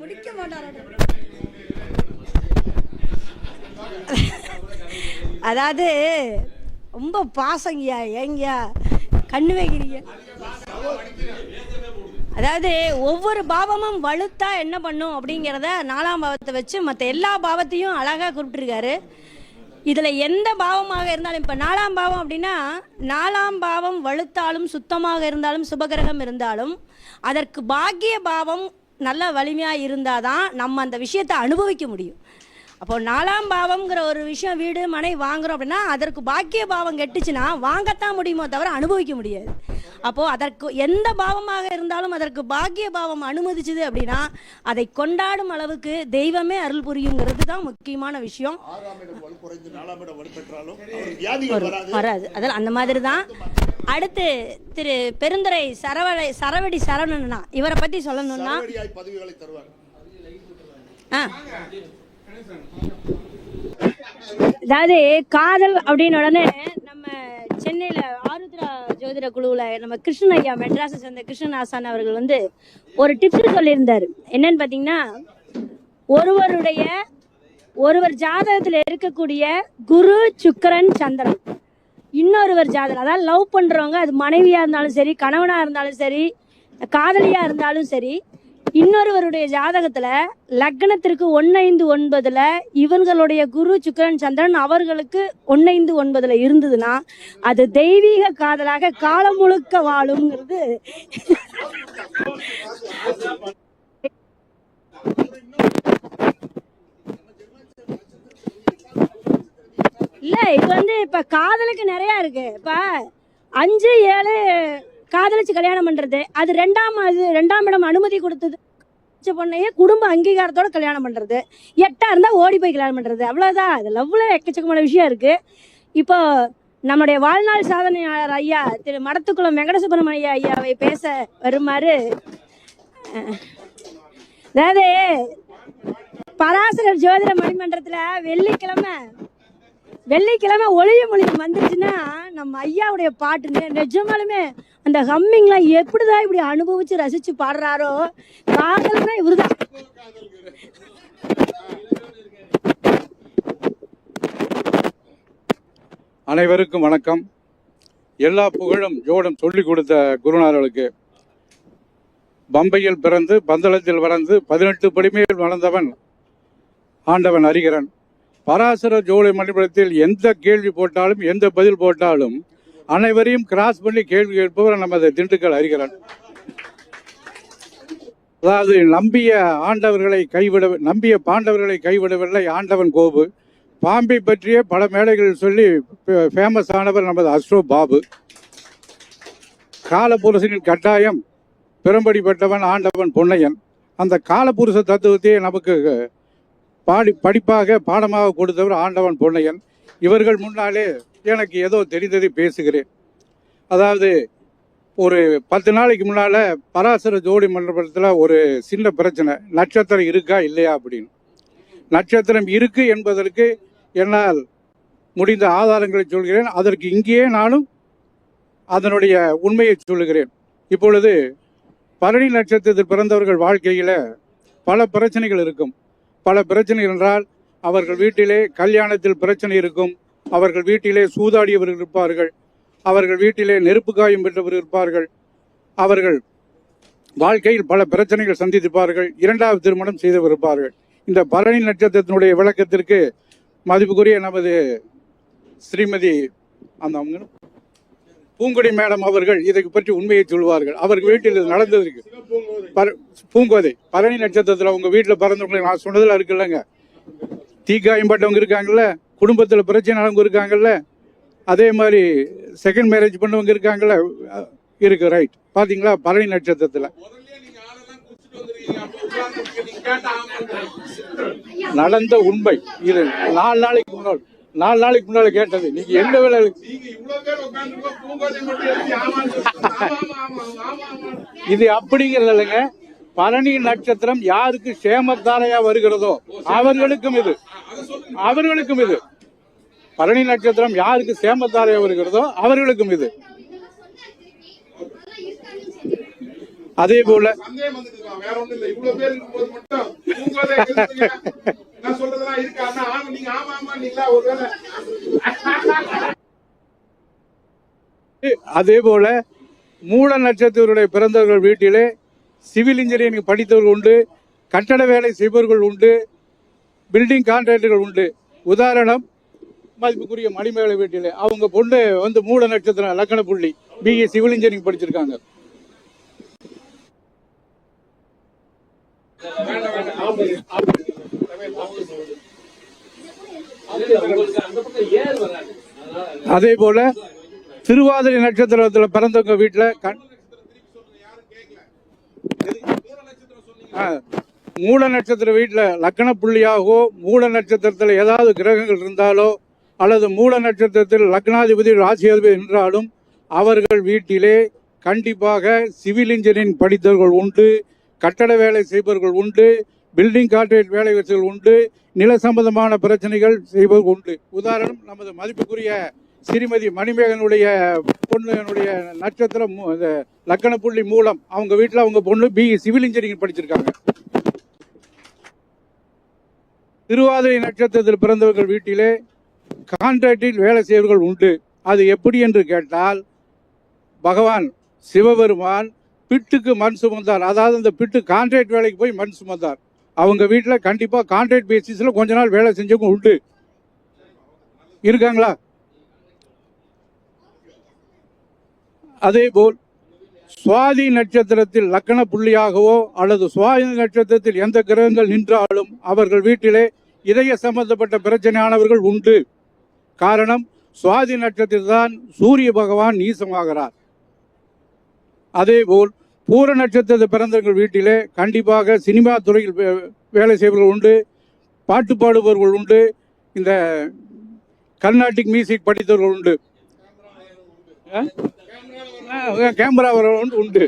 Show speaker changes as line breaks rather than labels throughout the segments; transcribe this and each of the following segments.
முடிக்க மாட்டாரா அதாவது ரொம்ப பாசங்கய்யா ஏங்கய்யா கண்ணு வைக்கிறீங்க. அதாவது ஒவ்வொரு பாவமும் வலுத்தா என்ன பண்ணும் அப்படிங்கிறத நாலாம் பாவத்தை வச்சு மற்ற எல்லா பாவத்தையும் அழகாக குறிப்பிட்டிருக்காரு. இதில் எந்த பாவமாக இருந்தாலும் இப்போ நாலாம் பாவம் அப்படின்னா நாலாம் பாவம் வலுத்தாலும் சுத்தமாக இருந்தாலும் சுபகிரகம் இருந்தாலும் அதற்கு பாக்கிய பாவம் நல்ல வலிமையாக இருந்தால் தான் நம்ம அந்த விஷயத்தை அனுபவிக்க முடியும். அப்போ நாலாம் பாவம்ங்கிற ஒரு விஷயம் வீடு மனை வாங்குறோம் அப்படின்னா அதற்கு பாக்கிய பாவம் கெட்டுச்சுன்னா வாங்கத்தான் முடியுமோ தவிர அனுபவிக்க முடியாது. அப்போ அதற்கு எந்த பாவமாக இருந்தாலும் அதற்கு பாக்கிய பாவம் அனுமதிச்சுது அப்படின்னா அதை கொண்டாடும் அளவுக்கு தெய்வமே அருள் புரியுங்கிறது தான் முக்கியமான விஷயம்.
வராது.
அதில் அந்த மாதிரி தான் அடுத்து திரு பெருந்துறை சரவடை சரவடி சரவணனா. இவரை பற்றி சொல்லணும்னா ஆ. அதாவது காதல் அப்படின்னு உடனே நம்ம சென்னையில் ஆருத்ரா ஜோதிட குழுவில் நம்ம கிருஷ்ணன் ஐயா மெட்ராஸை சேர்ந்த கிருஷ்ணன் ஆசான் அவர்கள் வந்து ஒரு டிப்ஸ் சொல்லியிருந்தார். என்னன்னு பார்த்தீங்கன்னா ஒருவருடைய ஒருவர் ஜாதகத்தில் இருக்கக்கூடிய குரு சுக்கிரன் சந்திரன். இன்னொருவர் ஜாதகம் அதாவது லவ் பண்ணுறவங்க அது மனைவியாக இருந்தாலும் சரி கணவனாக இருந்தாலும் சரி காதலியாக இருந்தாலும் சரி இன்னொருவருடைய ஜாதகத்துல லக்னத்திற்கு ஒன்னைந்து ஒன்பதுல இவங்களுடைய குரு சுக்கிரன் சந்திரன் அவர்களுக்கு ஒன்னைந்து ஒன்பதுல இருந்ததுன்னா அது தெய்வீக காதலாக காலம் முழுக்க வாழுங்கிறது இல்ல இது வந்து இப்ப காதலுக்கு நிறைய இருக்கு. இப்ப அஞ்சு ஏழு காதலிச்சு கல்யாணம் பண்றது அது ரெண்டாம் அது ரெண்டாம் இடம் அனுமதி கொடுத்தது பொண்ணையே குடும்ப அங்கீகாரத்தோட கல்யாணம் பண்றது எட்டா இருந்தா ஓடி போய் கல்யாணம் பண்றது அவ்வளவுதான். அது லவ்ல எக்கச்சக்கமான விஷயம் இருக்கு. இப்போ நம்முடைய வாழ்நாள் சாதனையாளர் ஐயா திரு மடத்துக்குளம் வெங்கட சுப்பிரமணிய ஐயாவை பேச வருமாறு அதாவது பராசரர் ஜோதிட மணிமன்றத்துல வெள்ளிக்கிழமை வெள்ளிக்கிழமை ஒளிய மொழியம் வந்துருச்சுன்னா நம்ம ஐயாவுடைய பாட்டு நிஜமாலுமே அந்த ஹம்மிங்லாம் எப்படிதான் இப்படி அனுபவிச்சு ரசிச்சு பாடுறாரோ? காதல்னா இவருதான்
அனைவருக்கும் வணக்கம். எல்லா புகழும் ஜோடம் சொல்லிக் கொடுத்த குருநாதர்களுக்கு பம்பையில் பிறந்து பந்தளத்தில் வளர்ந்து பதினெட்டு படிமையில் வளர்ந்தவன் ஆண்டவன் அறிகிறன். பராசர ஜோலை மண்டபத்தில் எந்த கேள்வி போட்டாலும் எந்த பதில் போட்டாலும் அனைவரையும் கிராஸ் பண்ணி கேள்வி கேட்பவர் நமது திண்டுக்கல் அறிகிறான் அதாவது நம்பிய ஆண்டவர்களை கைவிட நம்பிய பாண்டவர்களை கைவிடவில்லை ஆண்டவன் கோபு. பாம்பை பற்றிய பல மேடைகளில் சொல்லி ஃபேமஸ் ஆனவர் நமது அஸ்ரோ பாபு. காலபுருஷனின் கட்டாயம் பெரும்படிப்பட்டவன் ஆண்டவன் பொன்னையன். அந்த காலபுருஷ தத்துவத்தையே நமக்கு பாடி படிப்பாக பாடமாக கொடுத்தவர் ஆண்டவன் பொன்னையன். இவர்கள் முன்னாலே எனக்கு ஏதோ தெரிந்ததை பேசுகிறேன். அதாவது ஒரு பத்து நாளைக்கு முன்னால் பராசர ஜோடி மண்டபத்தில் ஒரு சின்ன பிரச்சனை. நட்சத்திரம் இருக்கா இல்லையா அப்படின்னு. நட்சத்திரம் இருக்கு என்பதற்கு என்னால் முடிந்த ஆதாரங்களை சொல்கிறேன். அதற்கு இங்கேயே நானும் அதனுடைய உண்மையை சொல்லுகிறேன். இப்பொழுது பரணி நட்சத்திரத்தில் பிறந்தவர்கள் வாழ்க்கையில் பல பிரச்சனைகள் இருக்கும். பல பிரச்சனை என்றால் அவர்கள் வீட்டிலே கல்யாணத்தில் பிரச்சனை இருக்கும். அவர்கள் வீட்டிலே சூதாடியவர்கள் இருப்பார்கள். அவர்கள் வீட்டிலே நெருப்பு காயம் பெற்றவர் இருப்பார்கள். அவர்கள் வாழ்க்கையில் பல பிரச்சனைகள் சந்தித்திருப்பார்கள். இரண்டாவது திருமணம் செய்தவர் இருப்பார்கள். இந்த பரணி நட்சத்திரத்தினுடைய விளக்கத்திற்கு மதிப்புக்குரிய நமது ஸ்ரீமதி அந்த அவங்க பூங்குடி மேடம் அவர்கள் இதை பற்றி உண்மையை சொல்வார்கள். அவர்கள் வீட்டில் இது நடந்ததற்கு பர- பூங்கோதை பரணி நட்சத்திரத்தில் உங்க வீட்டில் பிறந்தவங்களை நான் சொன்னதில் இருக்குல்லங்க. தீக்காயம் பட்டவங்க இருக்காங்கல்ல குடும்பத்தில் பிரச்சனை நடந்தவங்க இருக்காங்கல்ல அதே மாதிரி செகண்ட் மேரேஜ் பண்ணவங்க இருக்காங்கல்ல இருக்கு ரைட் பாத்தீங்களா? பரணி நட்சத்திரத்தில். நடந்த உண்மை. இது நாலு நாளைக்கு முன்னாள் நாலு நாளைக்கு முன்னால கேட்டது. நீங்க எந்த வேலை இது அப்படிங்கிறது இல்லைங்க. பரணி நட்சத்திரம் யாருக்கு சேமத்தாரையா வருகிறதோ அவர்களுக்கும் இது. அவர்களுக்கும் இது. பரணி நட்சத்திரம் யாருக்கு சேமத்தாரையா வருகிறதோ அவர்களுக்கும் இது அதே போல
சந்தேகம் வந்துட்டுப்பா வேற ஒண்ணும் இல்ல இவ்வளவு பேர் இருக்கும்போது மட்டும் தூங்குவதே கெடுத்துங்க. நான் சொல்றதெல்லாம் இருக்கா அண்ணா ஆமா நீங்க ஆமா ஆமா நீங்களா? ஒருவேளை
அதே போல மூல நட்சத்திரருடைய பிறந்தவர்கள் வீட்டிலே சிவில் இன்ஜினியரிங் படித்தவர்கள் உண்டு கட்டட வேலை செய்பவர்கள் உண்டு பில்டிங் கான்ட்ராக்டர்கள் உண்டு. உதாரணம் மதிப்புக்குரிய மணிமேகலை வீட்டிலே. அவங்க பொண்ணு வந்து மூல நட்சத்திரம் லக்கண புள்ளி பிஏ சிவில் இன்ஜினியரிங் படிச்சிருக்காங்க. அதே போல திருவாதிரை நட்சத்திரத்தில் பிறந்தவங்க வீட்டில் கண் மூல நட்சத்திர வீட்டில் லக்கண புள்ளியாகவோ மூல நட்சத்திரத்தில் ஏதாவது கிரகங்கள் இருந்தாலோ அல்லது மூல நட்சத்திரத்தில் லக்னாதிபதி ராசியாதிபதி என்றாலும் அவர்கள் வீட்டிலே கண்டிப்பாக சிவில் இன்ஜினியரிங் படித்தவர்கள் உண்டு. கட்டட வேலை செய்பவர்கள் உண்டு பில்டிங் கான்ட்ராக்ட் வேலை வச்சவர்கள் உண்டு நில சம்பந்தமான பிரச்சனைகள் செய்பவர்கள் உண்டு. உதாரணம் நமது மதிப்புக்குரிய ஸ்ரீமதி மணிமேகனுடைய பொண்ணுடைய நட்சத்திரம் லக்கணப்புள்ளி லக்கண புள்ளி மூலம் அவங்க வீட்டில் அவங்க பொண்ணு பி சிவில் இன்ஜினியரிங் படிச்சிருக்காங்க. திருவாதிரை நட்சத்திரத்தில் பிறந்தவர்கள் வீட்டிலே கான்ட்ராக்டில் வேலை செய்வர்கள் உண்டு. அது எப்படி என்று கேட்டால் பகவான் சிவபெருமான் பிட்டுக்கு மண் சுமந்தார். அதாவது அந்த பிட்டு கான்ட்ராக்ட் வேலைக்கு போய் மண் சுமந்தார். அவங்க வீட்டில் கண்டிப்பாக கான்ட்ராக்ட் பேசிஸில் கொஞ்ச நாள் வேலை செஞ்சவங்க உண்டு. இருக்காங்களா? அதே போல் சுவாதி நட்சத்திரத்தில் லக்கண புள்ளியாகவோ அல்லது சுவாதி நட்சத்திரத்தில் எந்த கிரகங்கள் நின்றாலும் அவர்கள் வீட்டிலே இதய சம்பந்தப்பட்ட பிரச்சனையானவர்கள் உண்டு. காரணம் சுவாதி நட்சத்திரத்தில் தான் சூரிய பகவான் நீசமாகிறார். அதேபோல் பூர நட்சத்திரத்தை பிறந்தவர்கள் வீட்டிலே கண்டிப்பாக சினிமா துறையில் வே- வேலை செய்பவர்கள் உண்டு பாட்டு பாடுபவர்கள் உண்டு இந்த கர்நாடிக் மியூசிக் படித்தவர்கள் உண்டு. கேமரா வர உண்டு.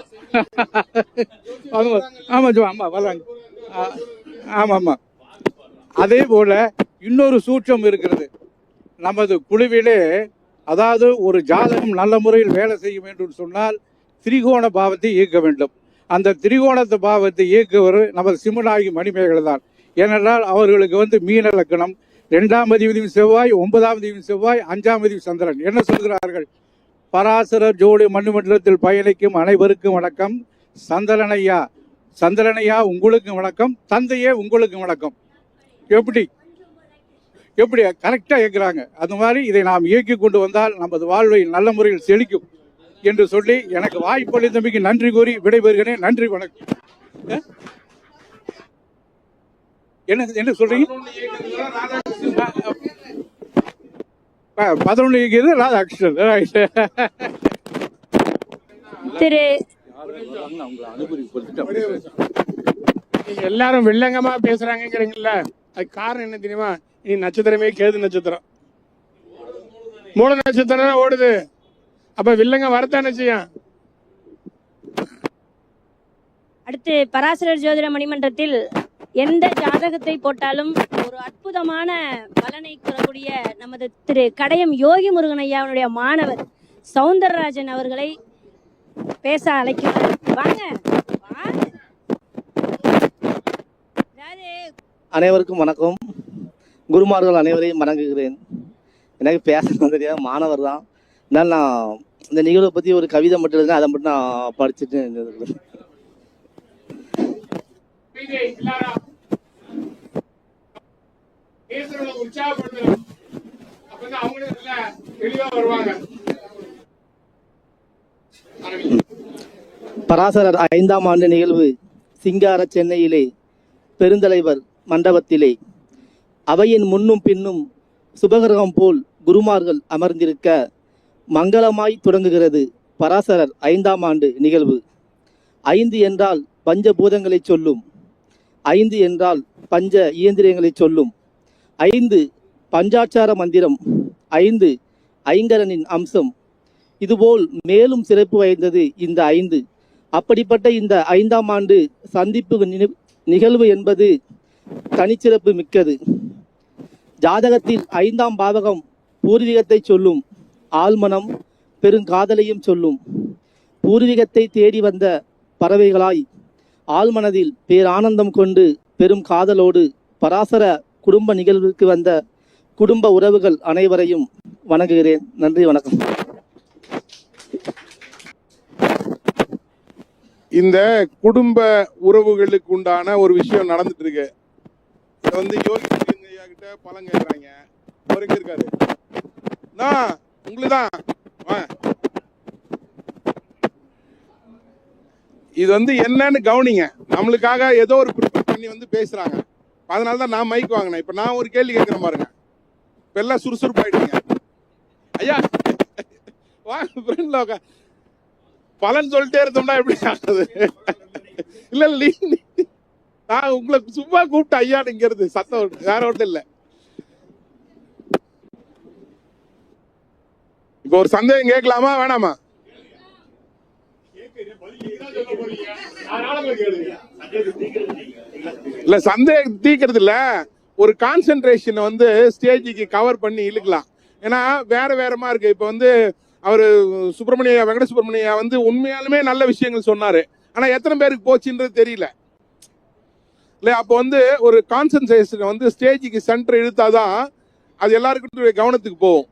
ஆமாம் ஆமாம் வராங்க ஆமாம் ஆமாம் ஆ, அதே போல் இன்னொரு சூட்சம் இருக்கிறது. நமது குழுவிலே அதாவது ஒரு ஜாதகம் நல்ல முறையில் வேலை செய்ய வேண்டும் சொன்னால் திரிகோண பாவத்தை இயக்க வேண்டும். அந்த திரிகோணத்து பாவத்தை இயக்குவர் நமது சிம்மநாயகி மணிமேகலை தான். ஏனென்றால் அவர்களுக்கு வந்து மீன லக்கணம் இரண்டாம் அதிபதியும் செவ்வாய் ஒன்பதாம் அதிபதியும் செவ்வாய் அஞ்சாம் அதிபதி சந்திரன். என்ன சொல்கிறார்கள்? பராசரர் ஜோடி மண்ணுமண்டலத்தில் பயணிக்கும் அனைவருக்கும் வணக்கம். சந்திரனையா? சந்திரனையா உங்களுக்கும் வணக்கம். தந்தையே உங்களுக்கும் வணக்கம். எப்படி? எப்படி? கரெக்டாக இயக்குறாங்க. அது மாதிரி இதை நாம் இயக்கி கொண்டு வந்தால் நமது வாழ்வை நல்ல முறையில் செழிக்கும். என்று சொல்லி எனக்கு வாய்ப்பளித்தமைக்கு நன்றி கூறி விடைபெறுகிறேன். நன்றி வணக்கம்? என்ன என்ன சொல்றீங்க? பதினொன்று இயக்கியது ராதாகிருஷ்ணன்.
திரு
எல்லாரும் வில்லங்கமா பேசுறாங்கிறீங்கல்ல அது காரணம் என்ன தெரியுமா? நீ நட்சத்திரமே கேது நட்சத்திரம். மூல நட்சத்திரம் ஓடுது. அப்ப வில்லங்க வரத்தானே செய்யும்?
அடுத்து பராசரர் ஜோதிட மணிமன்றத்தில் எந்த ஜாதகத்தை போட்டாலும் ஒரு அற்புதமான பலனை கூறக்கூடிய நமது திரு கடையம் யோகி முருகன் ஐயாவுடைய மாணவர் சவுந்தரராஜன் அவர்களை பேச அழைக்கிறார். வாங்க.
அனைவருக்கும் வணக்கம். குருமார்கள் அனைவரையும் வணங்குகிறேன். எனக்கு பேசணும் தெரியாது. மாணவர் தான் இருந்தாலும் நான் இந்த நிகழ்வை பற்றி ஒரு கவிதை மட்டும் எழுதுனா அதை மட்டும் நான் படிச்சுட்டு
உற்சாகப்படுத்தணும்
பராசரர் ஐந்தாம் ஆண்டு நிகழ்வு சிங்கார சென்னையிலே பெருந்தலைவர் மண்டபத்திலே. அவையின் முன்னும் பின்னும் சுபகிரகம் போல் குருமார்கள் அமர்ந்திருக்க மங்களமாய் தொடங்குகிறது பராசரர் ஐந்தாம் ஆண்டு நிகழ்வு. ஐந்து என்றால் பஞ்சபூதங்களை சொல்லும். ஐந்து என்றால் பஞ்ச இயந்திரங்களை சொல்லும். ஐந்து பஞ்சாட்சார மந்திரம். ஐந்து ஐங்கரனின் அம்சம். இதுபோல் மேலும் சிறப்பு வாய்ந்தது இந்த ஐந்து. அப்படிப்பட்ட இந்த ஐந்தாம் ஆண்டு சந்திப்பு நினை- நிகழ்வு என்பது தனிச்சிறப்பு மிக்கது. ஜாதகத்தில் ஐந்தாம் பாவகம் பூர்வீகத்தை சொல்லும். ஆழ்மனம் பெருங்காதலையும் சொல்லும். பூர்வீகத்தை தேடி வந்த பறவைகளாய் ஆழ்மனதில் பேரானந்தம் கொண்டு பெரும் காதலோடு பராசர குடும்ப நிகழ்வுக்கு வந்த குடும்ப உறவுகள் அனைவரையும் வணங்குகிறேன். நன்றி வணக்கம்.
இந்த குடும்ப உறவுகளுக்கு உண்டான ஒரு விஷயம் நடந்துட்டு இருக்கு இதை வந்து யோகி ஐயா கிட்ட பழம் கேட்குறாங்க அவர் எங்க இருக்காரு. நான் உங்களுக்கு தான் இது வந்து என்னன்னு கவனிங்க. நம்மளுக்காக ஏதோ ஒரு ப்ரிப்பேர் பண்ணி வந்து பேசுறாங்க. அதனால தான் நான் மைக் வாங்கினேன். இப்போ நான் ஒரு கேள்வி கேட்குறேன் பாருங்க. இப்போ எல்லாம் சுறுசுறுப்பாயிட்டீங்க ஐயா வாங்க ஃப்ரெண்ட்ல உட்கா. பலன் சொல்லிட்டே இருந்தோம்னா எப்படி ஆகுது? இல்லை இல்ல நீ- நான் உங்களை சும்மா கூப்பிட்டு ஐயா இங்கேருந்து சத்தம் வேற ஒன்றும் இல்லை. இப்போ ஒரு சந்தேகம் கேட்கலாமா வேணாமா? இல்ல சந்தேகம் தீக்கிறது இல்ல ஒரு கான்சென்ட்ரேஷன் வந்து ஸ்டேஜுக்கு கவர் பண்ணி இழுக்கலாம். ஏன்னா வேற வேறமா இருக்கு. இப்போ வந்து அவர் சுப்பிரமணியா வெங்கட சுப்பிரமணியா வந்து உண்மையாலுமே நல்ல விஷயங்கள் சொன்னாரு. ஆனா எத்தனை பேருக்கு போச்சுன்றது தெரியல. இல்ல அப்போ வந்து ஒரு கான்சென்ட்ரேஷன் வந்து ஸ்டேஜுக்கு சென்டர் இழுத்தாதான் அது எல்லாருக்கும் கவனத்துக்கு போகும்.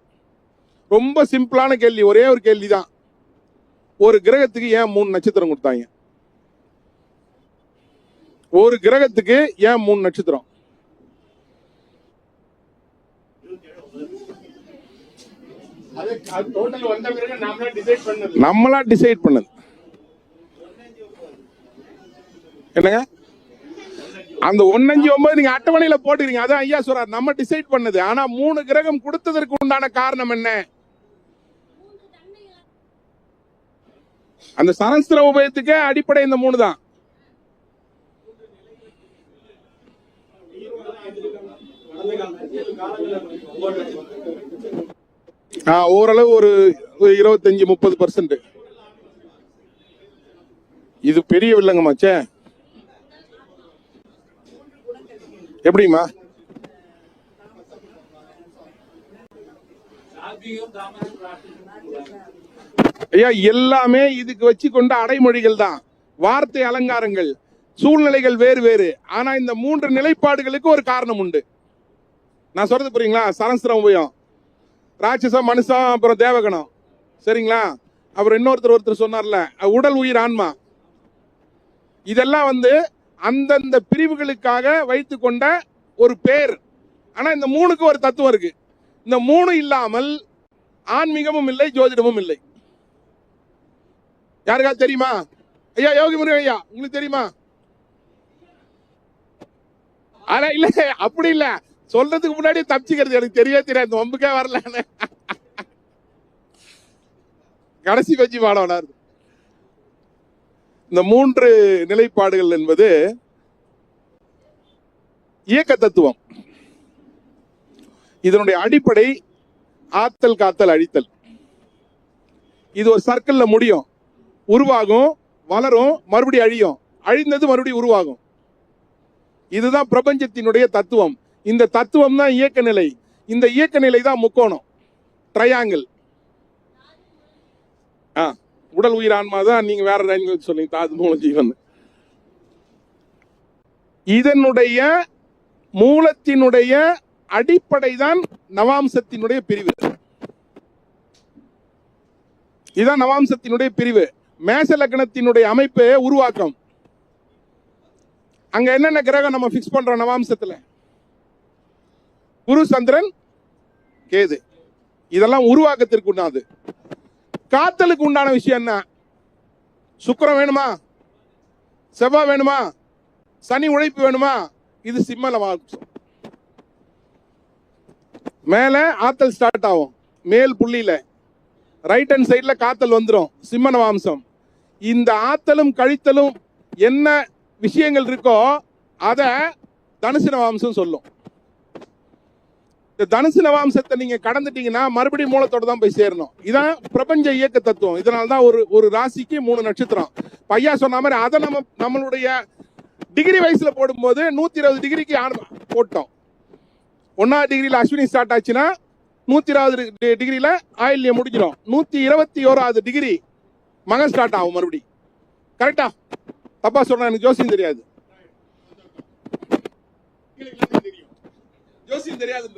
ரொம்ப சிம்பிளான கேள்வி ஒரே ஒரு கேள்வி தான் ஒரு கிரகத்துக்கு ஏன் மூணு நட்சத்திரம் கொடுத்தாங்க? ஒரு கிரகத்துக்கு ஏன் மூணு நட்சத்திரம்? நம்மளா டிசைட் பண்ணது. என்னங்க? அந்த ஒன்னஞ்சு ஒன்பது நீங்க அட்டவணையில போட்டுக்கிறீங்க. அதான் ஐயா சொல்றாரு நம்ம டிசைட் பண்ணது. ஆனா மூணு கிரகம் கொடுத்ததற்கு உண்டான காரணம் என்ன? அந்த சரஸ்திர உபயத்துக்கு அடிப்படை இந்த மூணு தான். ஓரளவு ஒரு இருபத்தஞ்சு முப்பது பர்சன்ட் இது பெரிய வில்லங்கமாச்சே எப்படிமா ஐயா எல்லாமே இதுக்கு வச்சு கொண்ட அடைமொழிகள் தான். வார்த்தை அலங்காரங்கள் சூழ்நிலைகள் வேறு வேறு. ஆனா இந்த மூன்று நிலைப்பாடுகளுக்கு ஒரு காரணம் உண்டு. நான் சொல்றது புரியுங்களா? சரஸ்ரம் உபயம் ராட்சசம் மனுஷம் அப்புறம் தேவகணம். சரிங்களா? அப்புறம் இன்னொருத்தர் ஒருத்தர் சொன்னார்ல உடல் உயிர் ஆன்மா. இதெல்லாம் வந்து அந்தந்த பிரிவுகளுக்காக வைத்து கொண்ட ஒரு பேர். ஆனா இந்த மூணுக்கு ஒரு தத்துவம் இருக்கு. இந்த மூணு இல்லாமல் ஆன்மீகமும் இல்லை ஜோதிடமும் இல்லை. யாருக்கா தெரியுமா? ஐயா யோகி முருகன் ஐயா உங்களுக்கு தெரியுமா? ஆனா இல்ல அப்படி இல்ல. சொல்றதுக்கு முன்னாடி தப்பிச்சுக்கிறது. எனக்கு தெரியவே தெரியாது. ஒம்புக்கே வரலன்னு கடைசி வச்சு பாடம் இந்த மூன்று நிலைப்பாடுகள் என்பது இயக்க தத்துவம். இதனுடைய அடிப்படை ஆத்தல் காத்தல் அழித்தல். இது ஒரு சர்க்கிள்ல முடியும். உருவாகும் வளரும் மறுபடியும் அழியும். அழிந்தது மறுபடியும் உருவாகும். இதுதான் பிரபஞ்சத்தினுடைய தத்துவம். இந்த தத்துவம் தான் இயக்க நிலை இந்த இயக்க நிலை தான் முக்கோணம். ட்ரையாங்கிள் ஆ உடல் உயிர் ஆன்மா தான் நீங்க வேற லாங்குவேஜ் சொல்லுங்க தாது மூலம் ஜீவன். இதனுடைய மூலத்தினுடைய அடிப்படை தான் நவாம்சத்தினுடைய பிரிவு. இதுதான் நவாம்சத்தினுடைய பிரிவு. மேச லக்னத்தினுடைய அமைப்பு உருவாக்கம். அங்க என்னென்ன கிரகம் நம்ம பிக்ஸ் பண்றோம் நவாம்சத்துல? குரு சந்திரன் கேது. இதெல்லாம் உருவாக்கத்திற்கு உண்டாது காத்தலுக்கு உண்டான விஷயம் என்ன? சுக்கிரம் வேணுமா? செவ்வாய் வேணுமா? சனி உழைப்பு வேணுமா? இது சிம்ம நவாம்சம். மேல ஆத்தல் ஸ்டார்ட் ஆகும். மேல் புள்ளியில. ரைட் ஹேண்ட் சைட்ல காத்தல் வந்துடும் சிம்ம நவாம்சம். இந்த ஆத்தலும் கழித்தலும் என்ன விஷயங்கள் இருக்கோ அதை தனுசு நவாம்சம் சொல்லும். இந்த தனுசு நவாம்சத்தை நீங்க கடந்துட்டீங்கன்னா மறுபடியும் மூலத்தோட தான் போய் சேரணும். இதான் பிரபஞ்ச இயக்க தத்துவம். இதனால தான் ஒரு ஒரு ராசிக்கு மூணு நட்சத்திரம். பையா சொன்ன மாதிரி அதை நம்ம நம்மளுடைய டிகிரி வயசுல போடும்போது நூத்தி இருபது டிகிரிக்கு போட்டோம். ஒன்னாவது டிகிரியில் அஸ்வினி ஸ்டார்ட் ஆச்சுன்னா நூத்தி இருபது டி- டிகிரியில ஆயில்யம் முடிஞ்சிடும் நூத்தி இருபத்தி ஓராவது டிகிரி மகன் ஸ்டார்ட் ஆகும் மறுபடி. கரெக்டா தப்பா சொன்னா எனக்கு ஜோசியம் தெரியாது. ஜோசியம் தெரியாது